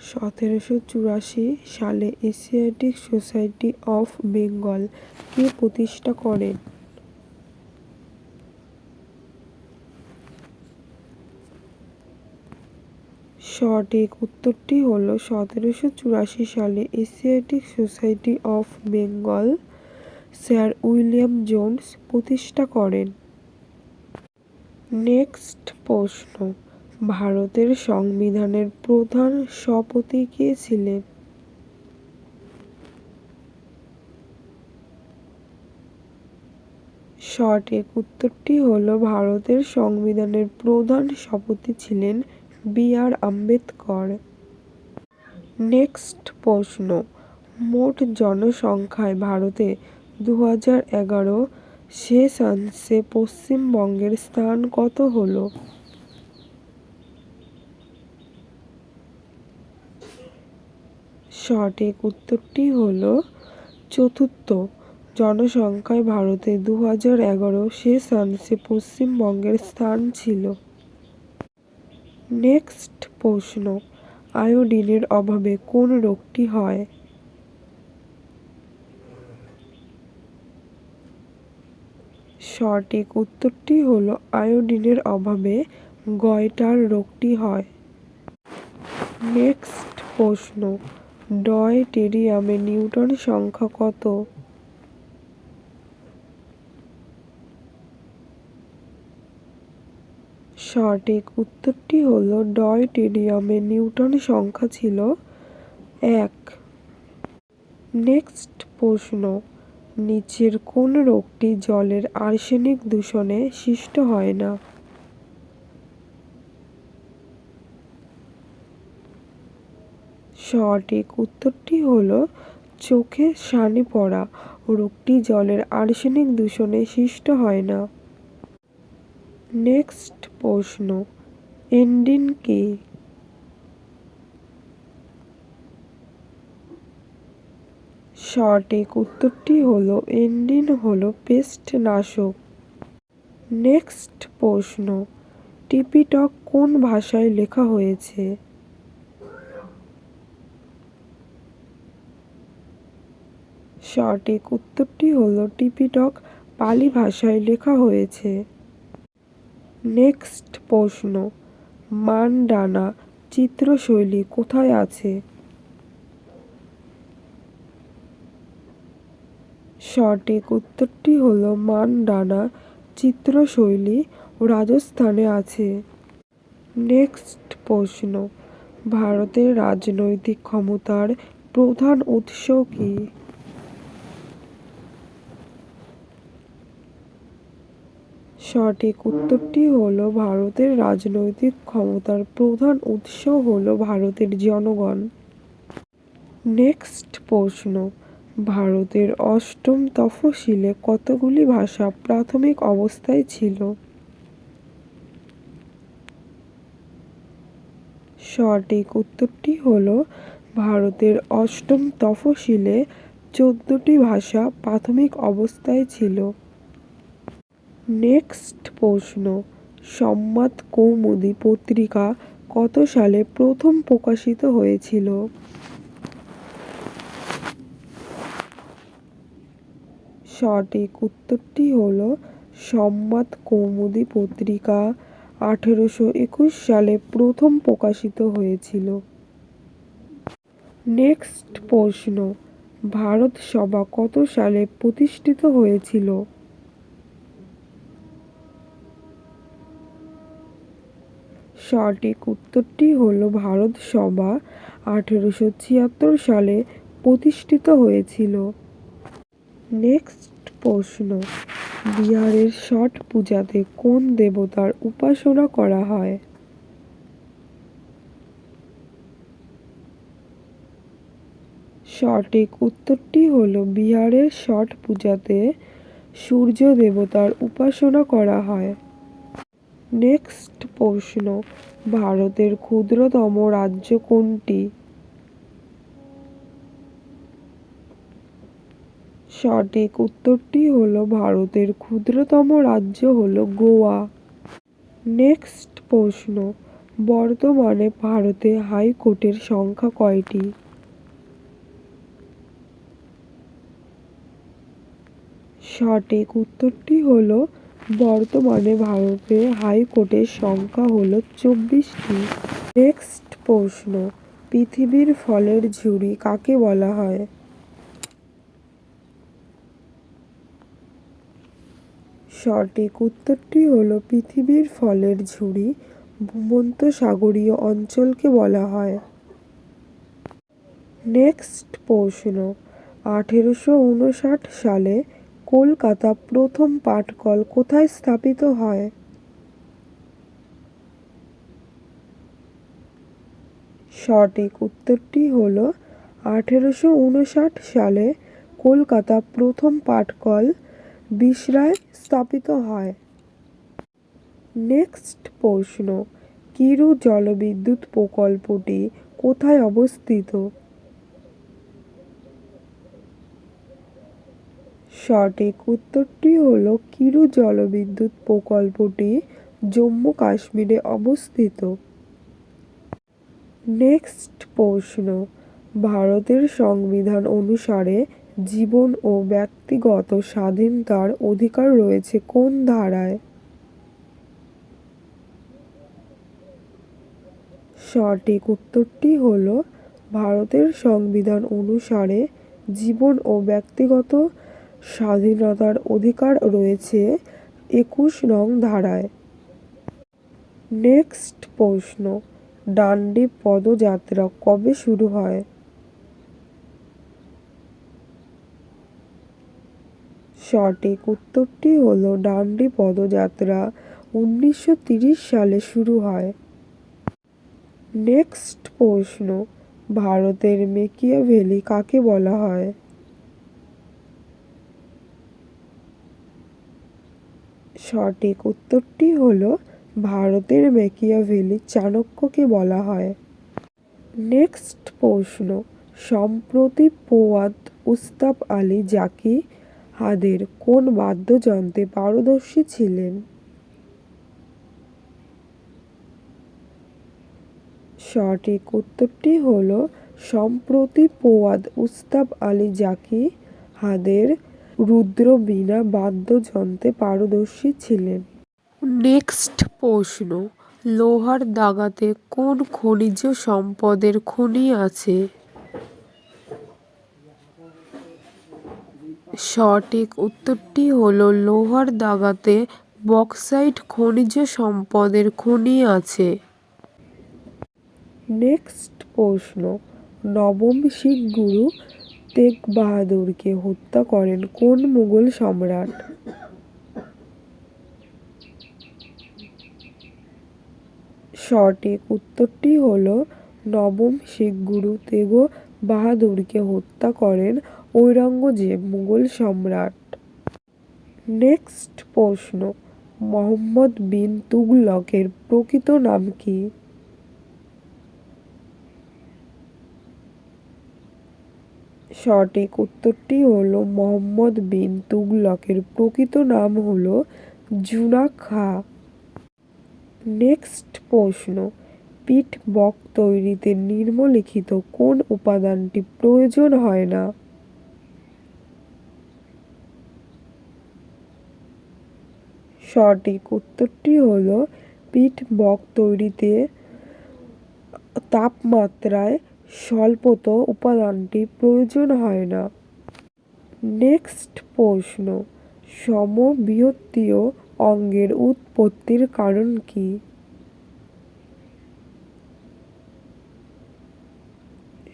সতেরোশো চুরাশি সালে এশিয়াটিক সোসাইটি অফ বেঙ্গল কে প্রতিষ্ঠা করেন? সঠিক উত্তরটি হলো সতেরোশো চুরাশি সালে Asiatic Society of Bengal sir William Jones প্রতিষ্ঠা করেন। নেক্সট প্রশ্ন। ভারতের সংবিধানের প্রধান স্থপতি কে ছিলেন? সঠিক উত্তরটি হলো, ভারতের সংবিধানের প্রধান স্থপতি ছিলেন বি আর আম্বেদকর। নেক্সট প্রশ্ন, মোট জনসংখ্যায় ভারতে দু হাজার এগারো সেন্সাসে পশ্চিমবঙ্গের স্থান কত হলো? সঠিক উত্তরটি হল চতুর্থ। জনসংখ্যায় ভারতে দু হাজার এগারো সেন্সাসে পশ্চিমবঙ্গের স্থান ছিল। নেক্সট প্রশ্ন, আয়োডিনের অভাবে কোন রোগটি হয়? সঠিক উত্তরটি হলো আয়োডিনের অভাবে গয়টার রোগটি হয়। নেক্সট প্রশ্ন ডয়টেরিয়ামে নিউটন সংখ্যা কত? সঠিক উত্তরটি হল ডয়টেরিয়ামে নিউটন সংখ্যা ছিল এক। নেক্সট প্রশ্ন। নিচের কোন রোগটি জলের আর্সেনিক দূষণে সৃষ্ট হয় না? সঠিক উত্তরটি হল চোখে সানি পড়া। রোগটি জলের আর্সেনিক দূষণে সৃষ্ট হয় না। নেক্সট প্রশ্ন, এন্ডিন কি? সঠিক উত্তরটি হলো, এন্ডিন হলো পেস্ট নাশক। নেক্সট প্রশ্ন, টিপিটক কোন ভাষায় লেখা হয়েছে? সঠিক উত্তরটি হলো টিপিটক পালি ভাষায় লেখা হয়েছে। নেক্সট প্রশ্ন, মানডানা চিত্রশৈলী কোথায় আছে? সঠিক উত্তরটি হলো মানডানা চিত্রশৈলী রাজস্থানে আছে। নেক্সট প্রশ্ন, ভারতের রাজনৈতিক ক্ষমতার প্রধান উৎস কী? সঠিক উত্তরটি হল, ভারতের রাজনৈতিক ক্ষমতার প্রধান উৎস হল ভারতের জনগণ। নেক্সট প্রশ্ন, ভারতের অষ্টম তফসিলে কতগুলি ভাষা প্রাথমিক অবস্থায় ছিল? সঠিক উত্তরটি হল, ভারতের অষ্টম তফসিলে চোদ্দটি ভাষা প্রাথমিক অবস্থায় ছিল। নেক্সট প্রশ্ন। সম্বাদ কৌমুদি পত্রিকা কত সালে প্রথম প্রকাশিত হয়েছিল? সঠিক উত্তরটি হল সম্বাদ কৌমুদি পত্রিকা আঠেরোশো একুশ সালে প্রথম প্রকাশিত হয়েছিল। নেক্সট প্রশ্ন। ভারত সভা কত সালে প্রতিষ্ঠিত হয়েছিল? সঠিক উত্তরটি হল ভারত সভা আঠেরোশো ছিয়াত্তর সালে প্রতিষ্ঠিত হয়েছিল। নেক্সট প্রশ্ন, বিহারের ছট পূজাতে কোন দেবতার উপাসনা করা হয়? সঠিক উত্তরটি হলো বিহারের ছট পূজাতে সূর্য দেবতার উপাসনা করা হয়। নেক্সট প্রশ্ন, ভারতের ক্ষুদ্রতম রাজ্য কোনটি? সঠিক উত্তরটি হলো, ভারতের ক্ষুদ্রতম রাজ্য হলো গোয়া। নেক্সট প্রশ্ন, বর্তমানে ভারতে হাইকোর্টের সংখ্যা কয়টি? সঠিক উত্তরটি হলো বর্তমানে ভারতে হাইকোর্টের সংখ্যা হলো চব্বিশটি। নেক্সট প্রশ্ন, পৃথিবীর ফলের ঝুড়ি কাকে বলা হয়? সঠিক উত্তরটি হল পৃথিবীর ফলের ঝুড়ি ভূমধ্যসাগরীয় অঞ্চলকে বলা হয়। নেক্সট প্রশ্ন, আঠেরোশো উনষাট সালে কলকাতা প্রথম পাটকল কোথায় স্থাপিত হয়? সঠিক উত্তরটি হলো আঠেরোশো উনষাট সালে কলকাতা প্রথম পাটকল বিসরায় স্থাপিত হয়। নেক্সট প্রশ্ন কিরু জলবিদ্যুৎ প্রকল্পটি কোথায় অবস্থিত? সঠিক উত্তরটি হলো কিরু জলবিদ্যুৎ প্রকল্পটি জম্মু কাশ্মীরে অবস্থিত। নেক্সট প্রশ্ন। ভারতের সংবিধান অনুসারে জীবন ও ব্যক্তিগত স্বাধীনতার অধিকার রয়েছে কোন ধারায়? সঠিক উত্তরটি হলো ভারতের সংবিধান অনুসারে জীবন ও ব্যক্তিগত স্বাধীনতার অধিকার রয়েছে একুশ নং ধারায়। নেক্সট প্রশ্ন, ডান্ডি পদযাত্রা কবে শুরু হয়? সঠিক উত্তরটি হলো, ডান্ডি পদযাত্রা উনিশশো সালে শুরু হয়। নেক্সট প্রশ্ন, ভারতের মেকিয়াভেলি কাকে বলা হয়? সঠিক উত্তরটি হলো ভারতের মেকিয়াভেলি চাণক্যকে বলা হয়। নেক্সট প্রশ্ন, সম্প্রতি পোয়াত উস্তাপ আলী জাকি হাদের কোন বাদ্যযন্ত্রে পারদর্শী ছিলেন? সঠিক উত্তরটি হলো, সম্প্রতি পোয়াদ উস্তাব আলী জাকি হাদের রুদ্রবীণা বাদ্যযন্ত্রে পারদর্শী ছিলেন। নেক্সট প্রশ্ন লোহার দাগাতে কোন খনিজ সম্পদের খনি আছে? সঠিক উত্তরটি হলো লোহার দাগাতে বক্সাইট খনিজ সম্পদের খনি আছে। নেক্সট প্রশ্ন নবম শিখ গুরু তেগ বাহাদুরকে হত্যা করেন কোন মুঘল সম্রাট? সঠিক উত্তরটি হলো নবম শিখ গুরু তেগ বাহাদুরকে হত্যা করেন ঔরঙ্গজেব মুঘল সম্রাট। নেক্সট প্রশ্ন, মোহাম্মদ বিন তুগলকের প্রকৃত নাম কি? সঠিক উত্তরটি হলো মোহাম্মদ বিন তুগলকের। প্রকৃত নাম হলো জুনা খা নেক্সট প্রশ্ন। পিট বক তৈরিতে নিম্নলিখিত কোন উপাদানটি প্রয়োজন হয় না? সঠিক উত্তরটি হলো পিট বক তৈরিতে তাপমাত্রায় স্বল্পত উপাদানটি প্রয়োজন হয় না। নেক্সট প্রশ্ন, সমবৃহত্তীয় অঙ্গের উৎপত্তির কারণ কি?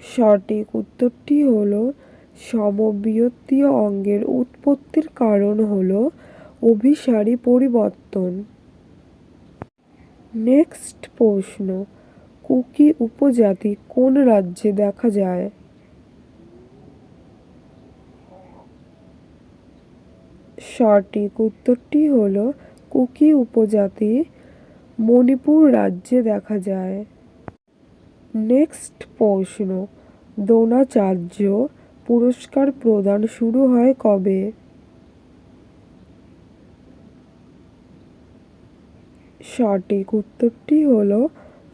সঠিক উত্তরটি হলো, সমবৃহত্তীয় অঙ্গের উৎপত্তির কারণ হল অভিসারী পরিবর্তন। নেক্সট প্রশ্ন কুকি উপজাতি কোন রাজ্যে দেখা যায়? সঠিক উত্তরটি হল কুকি উপজাতি মণিপুর রাজ্যে দেখা যায়। নেক্সট প্রশ্ন, দ্রোণাচার্য পুরস্কার প্রদান শুরু হয় কবে? সঠিক উত্তরটি হলো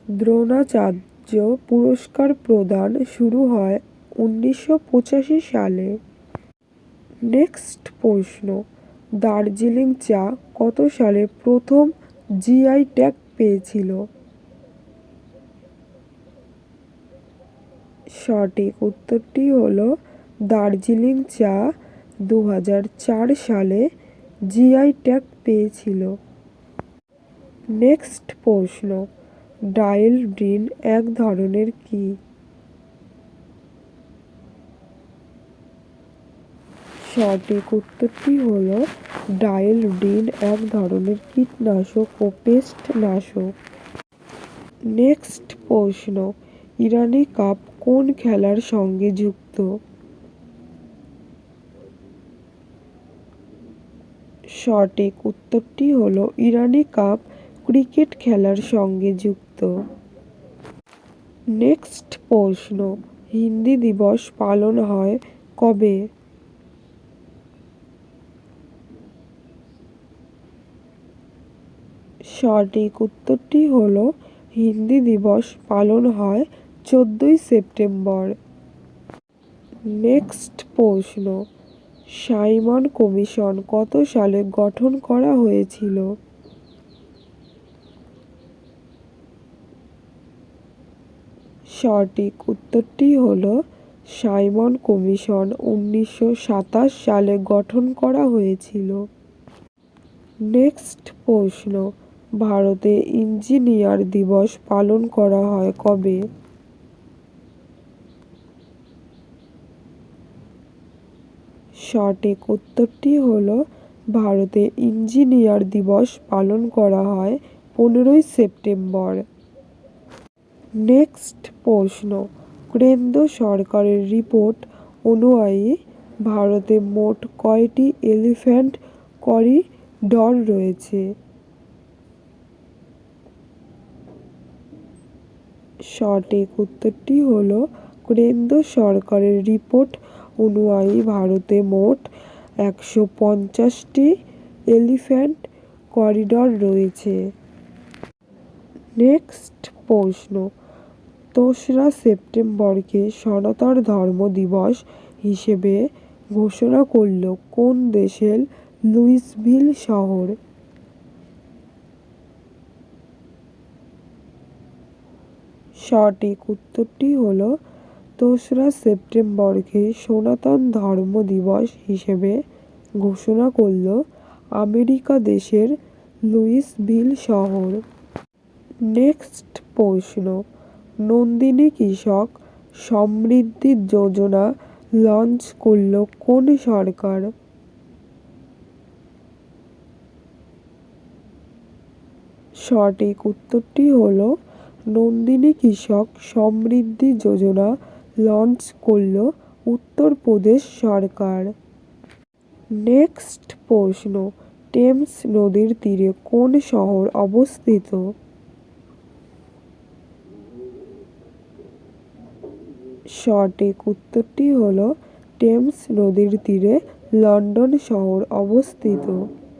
দ্রোণাচার্য পুরস্কার প্রদান শুরু হয় উনিশশো পঁচাশি সালে। নেক্সট প্রশ্ন, দার্জিলিং চা কত সালে প্রথম জিআই ট্যাগ পেয়েছিল? সঠিক উত্তরটি হলো দার্জিলিং চা দু হাজার চার সালে জিআই ট্যাগ পেয়েছিল। নেক্সট প্রশ্ন ডায়েল ড্রিন এক ধরনের কি? সঠিক উত্তরটি হল ডায়েল ডিন এক ধরনের কীটনাশক ও পেস্ট নাশক নেক্সট প্রশ্ন, ইরানি কাপ কোন খেলার সঙ্গে যুক্ত? সঠিক উত্তরটি হল, ইরানি কাপ ক্রিকেট খেলার সঙ্গে যুক্ত। নেক্সট প্রশ্ন, হিন্দি দিবস পালন হয় কবে? সঠিক উত্তরটি হল, হিন্দি দিবস পালন হয় চোদ্দোই সেপ্টেম্বর। নেক্সট প্রশ্ন, সাইমন কমিশন কত সালে গঠন করা হয়েছিল? সঠিক উত্তরটি হল সাইমন কমিশন উনিশশো সাতাশ সালে গঠন করা হয়েছিল। নেক্সট প্রশ্ন, ভারতে ইঞ্জিনিয়ার দিবস পালন করা হয় কবে? সঠিক উত্তরটি হল ভারতে ইঞ্জিনিয়ার দিবস পালন করা হয় পনেরোই সেপ্টেম্বর। নেক্সট প্রশ্ন। কেন্দ্র সরকারের রিপোর্ট অনুযায়ী ভারতে মোট কয়টি এলিফ্যান্ট করিডর রয়েছে? সঠিক উত্তরটি হল, কেন্দ্র সরকারের রিপোর্ট অনুযায়ী ভারতে মোট একশো পঞ্চাশটি এলিফ্যান্ট করিডর রয়েছে। নেক্সট প্রশ্ন দোসরা সেপ্টেম্বরকে সনাতন ধর্ম দিবস হিসেবে ঘোষণা করল কোন দেশের লুইসভিল শহর? সঠিক উত্তরটি হল দোসরা সেপ্টেম্বরকে সনাতন ধর্ম দিবস হিসেবে ঘোষণা করল আমেরিকা দেশের লুইসভিল শহর। নেক্সট প্রশ্ন। নন্দিনী কৃষক সমৃদ্ধি যোজনা লঞ্চ করল কোন সরকার? সঠিক উত্তরটি হল, নন্দিনী কৃষক সমৃদ্ধি যোজনা লঞ্চ করল উত্তরপ্রদেশ সরকার। নেক্সট প্রশ্ন, টেমস নদীর তীরে কোন শহর অবস্থিত? সঠিক উত্তরটি হল টেমস নদীর তীরে লন্ডন শহর অবস্থিত।